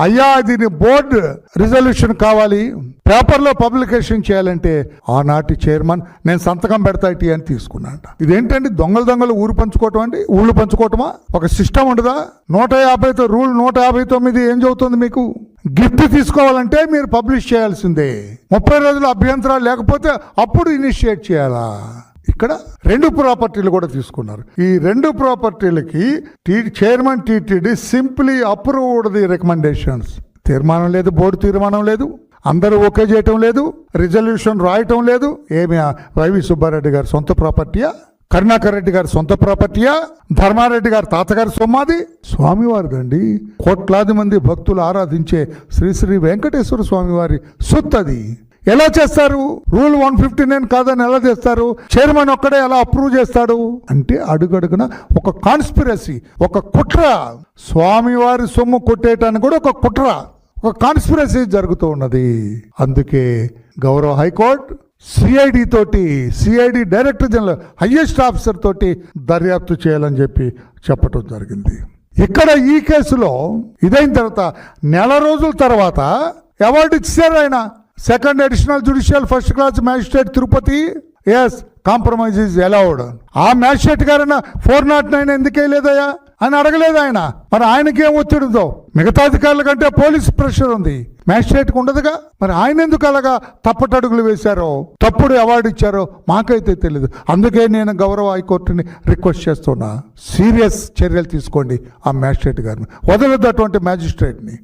అయ్యా దీని board resolution కావాలి. పేపర్లో పబ్లికేషన్ చేయాలంటే ఆనాటి చైర్మన్ నేను సంతకం పెడతా ఇటీ అని తీసుకున్నాంట ఇదేంటండి దొంగలు దొంగలు ఊరు పంచుకోవటం అండి? ఊళ్ళు పంచుకోవటమా? ఒక సిస్టమ్ ఉండదా? నూట యాభైతో రూల్ నూట యాభై తొమ్మిది ఏం చదువుతుంది మీకు? గిఫ్ట్ తీసుకోవాలంటే మీరు పబ్లిష్ చేయాల్సిందే. ముప్పై రోజులు అభ్యంతరాలు లేకపోతే అప్పుడు ఇనిషియేట్ చేయాలా? ఇక్కడ రెండు ప్రాపర్టీలు కూడా తీసుకున్నారు. ఈ రెండు ప్రాపర్టీలకి chairman TTD simply approved the recommendations. తీర్మానం లేదు బోర్డు తీర్మానం లేదు అందరూ ఓకే చేయటం లేదు రిజల్యూషన్ రాయటం లేదు. ఏమి వైవి సుబ్బారెడ్డి గారి సొంత ప్రాపర్టీయా? కరుణాకర్ రెడ్డి గారి సొంత ప్రాపర్టీయా? ధర్మారెడ్డి గారి తాతగారి సొమ్మాది? స్వామివారిదండి. కోట్లాది మంది భక్తులు ఆరాధించే శ్రీ శ్రీ వెంకటేశ్వర స్వామివారి సొత్తది. ఎలా చేస్తారు? రూల్ వన్ ఫిఫ్టీ నైన్ కాదని ఎలా చేస్తారు? చైర్మన్ ఒక్కడే ఎలా అప్రూవ్ చేస్తాడు? అంటే అడుగడుగున ఒక కాన్స్పిరసీ ఒక కుట్ర. స్వామివారి సొమ్ము కొట్టేయటానికి కూడా ఒక కుట్ర ఒక కాన్స్పిరసీ జరుగుతూ ఉన్నది. అందుకే గౌరవ హైకోర్టు సిఐడి తోటి CID director general highest officer తోటి దర్యాప్తు చేయాలని చెప్పి చెప్పటం జరిగింది. ఇక్కడ ఈ కేసులో ఇదైన తర్వాత నెల రోజుల తర్వాత అవార్డు ఇచ్చారు ఆయన. Second additional judicial first class magistrate Tirupati is compromise is allowed ఆ మ్యాజిస్ట్రేట్ గారైనా ఫోర్ నాట్ నైన్ ఎందుకే లేదయ్యా? అని అడగలేదు ఆయన. మరి ఆయనకి ఏం ఒత్తిడి మిగతా అధికారుల కంటే పోలీస్ ప్రెషర్ ఉంది. మ్యాజిస్ట్రేట్కి ఉండదుగా? మరి ఆయన ఎందుకు అలాగా తప్పటడుగులు వేశారో? తప్పుడు అవార్డు ఇచ్చారో మాకైతే తెలియదు అందుకే నేను గౌరవ హైకోర్టుని రిక్వెస్ట్ చేస్తున్నా. సీరియస్ చర్యలు తీసుకోండి ఆ మ్యాజిస్ట్రేట్ గారిని. వదలొద్దు అటువంటి మ్యాజిస్ట్రేట్ని